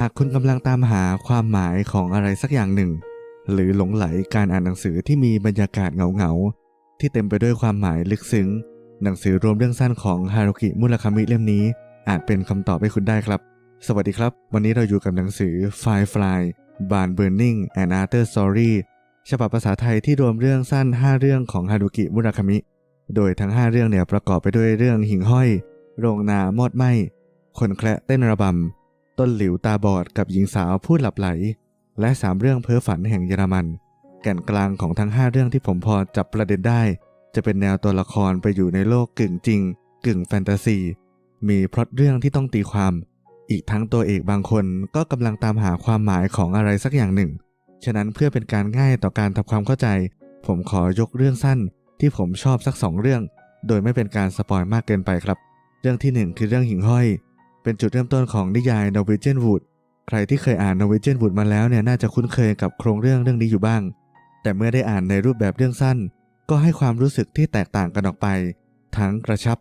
หากคุณกำลังตามหาความหมายของอะไรสักอย่างหนึ่ง หรือหลงไหลการอ่านหนังสือที่มีบรรยากาศเหงาๆ ที่เต็มไปด้วยความหมายลึกซึ้ง หนังสือรวมเรื่องสั้นของฮารุกิมุรคามิเล่มนี้ อาจเป็นคำตอบให้คุณได้ครับ สวัสดีครับ วันนี้เราอยู่กับหนังสือ Firefly Barn Burning and Other Story ฉบับภาษาไทยที่รวมเรื่องสั้น 5 เรื่องของฮารุกิมุรคามิ โดยทั้ง 5 เรื่องเนี่ยประกอบไปด้วยเรื่องหิ่งห้อย โรงนามอดไหมคนแคระเต้นระบำ ต้นหลิวตาบอดกับหญิงสาวพูดหลับไหล และสามเรื่องเพ้อฝันแห่งเยอรมัน แก่นกลางของทั้ง 5 เรื่องที่ผมพอจับประเด็นได้ จะเป็นแนวตัวละครไปอยู่ในโลกกึ่งจริง กึ่งแฟนตาซี มีพล็อตเรื่องที่ต้องตีความ อีกทั้งตัวเอกบางคนก็กำลังตามหาความหมายของอะไรสักอย่างหนึ่ง ฉะนั้นเพื่อเป็นการง่ายต่อการทำความเข้าใจ ผมขอยกเรื่องสั้น ที่ผมชอบสักสองเรื่อง โดยไม่เป็นการสปอยมากเกินไปครับ เรื่องที่หนึ่งคือเรื่องหิ่งห้อย เป็นจุดเริ่มต้นของนิยาย Norwegian Wood ใครที่เคยอ่าน Norwegian Wood มาแล้วเนี่ยน่าจะคุ้นเคยกับโครงเรื่องเรื่องนี้อยู่บ้าง แต่เมื่อได้อ่านในรูปแบบเรื่องสั้น ก็ให้ความรู้สึกที่แตกต่างกันออกไป ทั้งกระชับ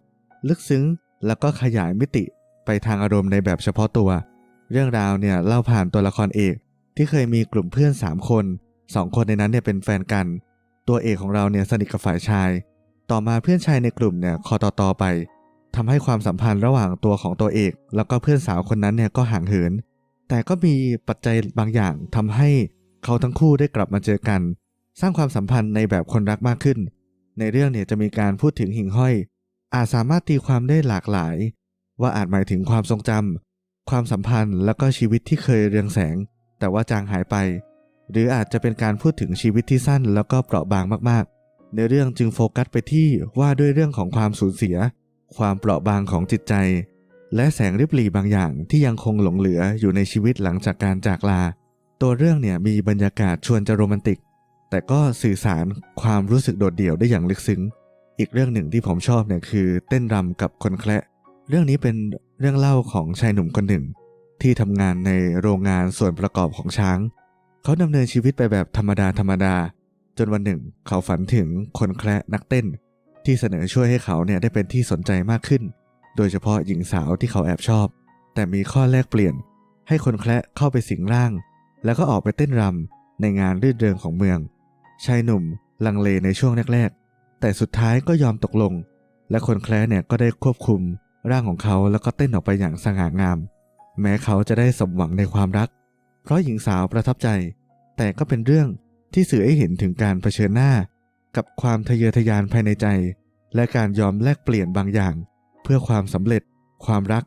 ลึกซึ้ง แล้วก็ขยายมิติไปทางอารมณ์ในแบบเฉพาะตัว เรื่องราวเนี่ยเล่าผ่านตัวละครเอกที่เคยมีกลุ่มเพื่อน 3 คน 2 คนในนั้นเนี่ยเป็นแฟนกัน ตัวเอกของเราเนี่ยสนิทกับฝ่ายชาย ต่อมาเพื่อนชายในกลุ่มเนี่ยคอต่อตอไป ทำให้ความสัมพันธ์ระหว่างตัวของตัวเอก แล้วก็เพื่อนสาวคนนั้นเนี่ยก็ห่างเหิน แต่ก็มีปัจจัยบางอย่างทำให้เขาทั้งคู่ได้กลับมาเจอกัน สร้างความสัมพันธ์ในแบบคนรักมากขึ้น ในเรื่องเนี่ยจะมีการพูดถึงหิ่งห้อย อาจสามารถตีความได้หลากหลาย ว่าอาจหมายถึงความทรงจำความสัมพันธ์แล้วก็ชีวิตที่เคยเรืองแสง แต่ว่าจางหายไป หรืออาจจะเป็นการพูดถึงชีวิตที่สั้นแล้วก็เปราะบางมากๆ ในเรื่องจึงโฟกัสไปที่ว่าด้วยเรื่องของความสูญเสีย ความเปราะบางของจิตใจ และแสงริบหรี่บางอย่างที่ยังคงหลงเหลืออยู่ในชีวิตหลังจากการจากลา ตัวเรื่องเนี่ยมีบรรยากาศชวนจะโรแมนติก แต่ก็สื่อสารความรู้สึกโดดเดี่ยวได้อย่างลึกซึ้ง อีกเรื่องหนึ่งที่ผมชอบเนี่ยคือเต้นรำกับคนแคระเรื่องนี้เป็นเรื่องเล่าของชายหนุ่มคนหนึ่ง ที่ทำงานในโรงงานส่วนประกอบของช้าง เขาดำเนินชีวิตไปแบบธรรมดาธรรมดา จนวันหนึ่งเขาฝันถึงคนแคระนักเต้น ที่เสนอช่วยให้เขาเนี่ยได้เป็นที่สนใจมากขึ้น โดยเฉพาะหญิงสาวที่เขาแอบชอบ แต่มีข้อแลกเปลี่ยน ให้คนแคระเข้าไปสิงร่าง แล้วก็ออกไปเต้นรำในงานรื่นเริงของเมือง ชายหนุ่มลังเลในช่วงแรกๆ แต่สุดท้ายก็ยอมตกลง และคนแคระเนี่ยก็ได้ควบคุมร่างของเขาแล้วก็เต้นออกไปอย่างสง่างาม แม้เขาจะได้สมหวังในความรัก เพราะหญิงสาวประทับใจ แต่ก็เป็นเรื่องที่สื่อให้เห็นถึงการเผชิญหน้า กับความทะเยอทะยานภายในใจ และการยอมแลกเปลี่ยนบางอย่าง เพื่อความสำเร็จ ความรัก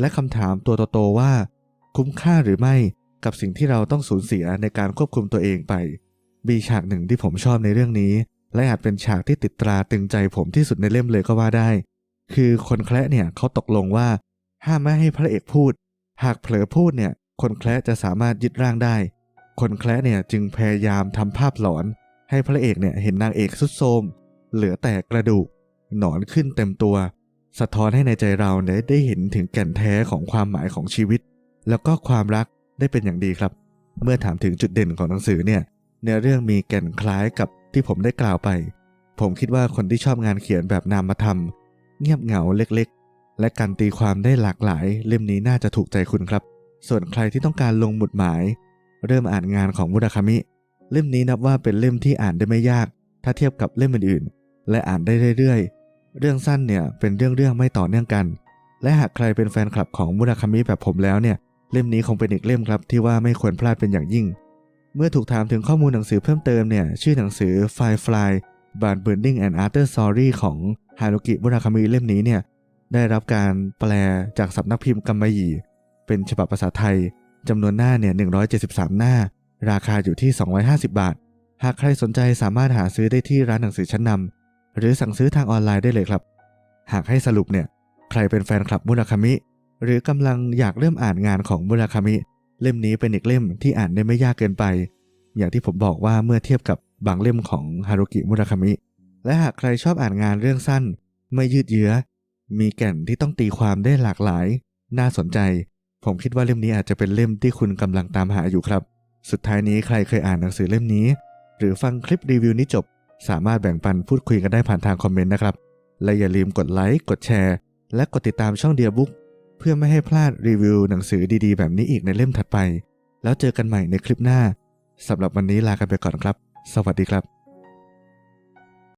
และคำถามตัวโตๆว่า คุ้มค่าหรือไม่กับสิ่งที่เราต้องสูญเสียในการควบคุมตัวเองไป มีฉากหนึ่งที่ผมชอบในเรื่องนี้ และอาจเป็นฉากที่ติดตราตึงใจผมที่สุดในเล่มเลยก็ว่าได้ คือคนแคระเนี่ยเขาตกลงว่า ห้ามไม่ให้พระเอกพูด หากเผลอพูดเนี่ย คนแคระจะสามารถยึดร่างได้ คนแคระเนี่ยจึงพยายามทำภาพหลอน ให้พระเอกเนี่ยเห็นนางเอกสุดโทรมเหลือแต่กระดูก หนอนขึ้นเต็มตัว สะท้อนให้ในใจเราเนี่ยได้เห็นถึงแก่นแท้ของความหมายของชีวิต แล้วก็ความรักได้เป็นอย่างดีครับ เมื่อถามถึงจุดเด่นของหนังสือเนี่ยเนื้อเรื่องมีแก่นคล้ายกับที่ผมได้กล่าวไป ผมคิดว่าคนที่ชอบงานเขียนแบบนามธรรม เงียบเหงาเล็กๆ และการตีความได้หลากหลาย เล่มนี้น่าจะถูกใจคุณครับ ส่วนใครที่ต้องการลงหมุดหมาย เริ่มอ่านงานของมุราคามิ เล่มนี้นับว่าเป็นเล่มที่อ่านได้ไม่ยาก ถ้าเทียบกับเล่มอื่นๆ และอ่านได้เรื่อยๆ เรื่องสั้นเนี่ยเป็นเรื่องๆไม่ต่อเนื่องกัน และหากใครเป็นแฟนคลับของมุราคามิแบบผมแล้วเนี่ย เล่มนี้คงเป็นอีกเล่มครับที่ว่าไม่ควรพลาดเป็นอย่างยิ่ง เมื่อถูกถามถึงข้อมูลหนังสือเพิ่มเติมเนี่ย ชื่อหนังสือ Firefly Barn Burning and Other Story ของฮารุกิมุราคามิเล่มนี้เนี่ย ได้รับการแปลจากสำนักพิมพ์กัมมายีเป็นฉบับภาษาไทยจำนวนหน้าเนี่ย173 หน้า ราคาอยู่ที่ 250 บาท หากใครสนใจสามารถหาซื้อได้ที่ร้านหนังสือชั้นนำหรือสั่งซื้อทางออนไลน์ได้เลยครับ หากให้สรุปเนี่ย ใครเป็นแฟนคลับมุราคามิ หรือกำลังอยากเริ่มอ่านงานของมุราคามิ เล่มนี้เป็นอีกเล่มที่อ่านได้ไม่ยากเกินไป อย่างที่ผมบอกว่าเมื่อเทียบกับบางเล่มของฮารุกิมุราคามิ และหากใครชอบอ่านงานเรื่องสั้น ไม่ยืดเยื้อ มีแก่นที่ต้องตีความได้หลากหลาย น่าสนใจ ผมคิดว่าเล่มนี้อาจจะเป็นเล่มที่คุณกำลังตามหาอยู่ครับ สุดท้ายนี้ใครเคยอ่านหนังสือเล่มนี้ หรือฟังคลิปรีวิวนี้จบ สามารถแบ่งปันพูดคุยกันได้ผ่านทางคอมเมนต์นะครับ และอย่าลืมกดไลค์กดแชร์ และกดติดตามช่องเดียบุ๊กเพื่อไม่ให้พลาดรีวิวหนังสือดีๆ แบบนี้อีกในเล่มถัดไป แล้วเจอกันใหม่ในคลิปหน้าสำหรับวันนี้ลากันไปก่อนครับ สวัสดีครับ